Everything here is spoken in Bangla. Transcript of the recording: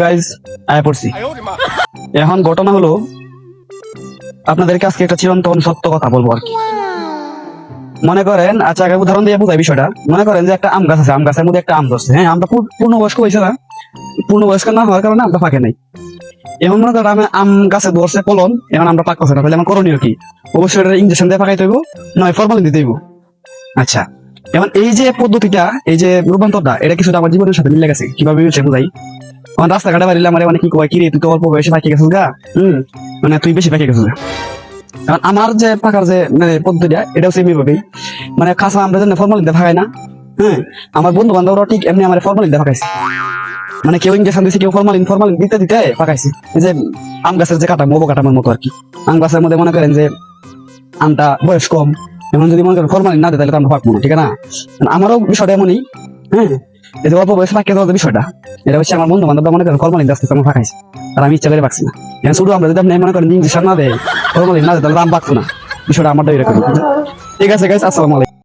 গাইজ আয় পড়ছি। এখন ঘটনা হলো, আপনাদেরকে আজকে একটা চিরন্তন সত্য কথা বলব আর কি। মনে করেন আচ্ছা আগে উদাহরণ দিয়ে বোঝাই বিষয়টা। মনে করেন যে একটা আম গাছ আছে, আম গাছের মধ্যে একটা আম ধরছে। হ্যাঁ আমরা পূর্ণবয়স্ক হয়েছে না? পূর্ণবয়স্ক না হওয়ার কারণে আমরা পাকে নাই। এখন মনে করেন আমি আম গাছে ধরছে ফলন এখন আমরা পাক করছে না। তাহলে আমার করণীয় কি? অবশ্যই এটা ইঞ্জেকশন দিয়ে পাকাইতে হইব, নয় ফরমালিন দিতে হইব। আচ্ছা এখন এই যে পদ্ধতিটা, এই যে রূপান্তরটা, এটা কিছুটা আমার জীবনের সাথে মিলে গেছে? কীভাবে বুঝাই। আমার রাস্তাঘাটে বাড়িলে আমার মানে কি কয় কি রে তুই তো অল্প বয়সে গেছিস গা? হম। মানে তুই বেশি পাকে গেছিস। কারণ আমার যে পাকার যে মানে পদ্ধতিটা এটাও সেম ভাবেই মানে কাঁচা আমরা যেন ফর্মালিন না হ্যাঁ? আমার বন্ধু বান্ধবরা ঠিক এমনি আমার ফর্মালিন মানে কেউ ইঞ্জেকশন দিয়েছে কেউ ফর্মালিন ফর্মালিন দিতে দিতে পাকাইছে যে আম গাছের যে কাটা মোবো কাটানোর মতো আর কি। আম গাছের মধ্যে মনে করেন যে আমটা বয়স কম। এখন যদি মনে করেন ফর্মালিন না দেয় তাহলে তো আমরা পাকবো না ঠিক না? আমারও বিষয়টা এমনই হ্যাঁ? এই অল্প বয়সে ফাঁকিয়ে দেওয়ার বিষয়টা, এটা হচ্ছে আমার বন্ধু বান্ধব মনে করেন ফর্মালিন আসতে আমার ফাঁকাইছে আর আমি ইচ্ছা করে পাচ্ছি না। শুধু আমরা যদি আপনি মনে করেন ইঞ্জেকশন না দেয় না দেয়, তাহলে না। বিষয়টা আমারটা এরকম। ঠিক আছে গাইস আসসালামু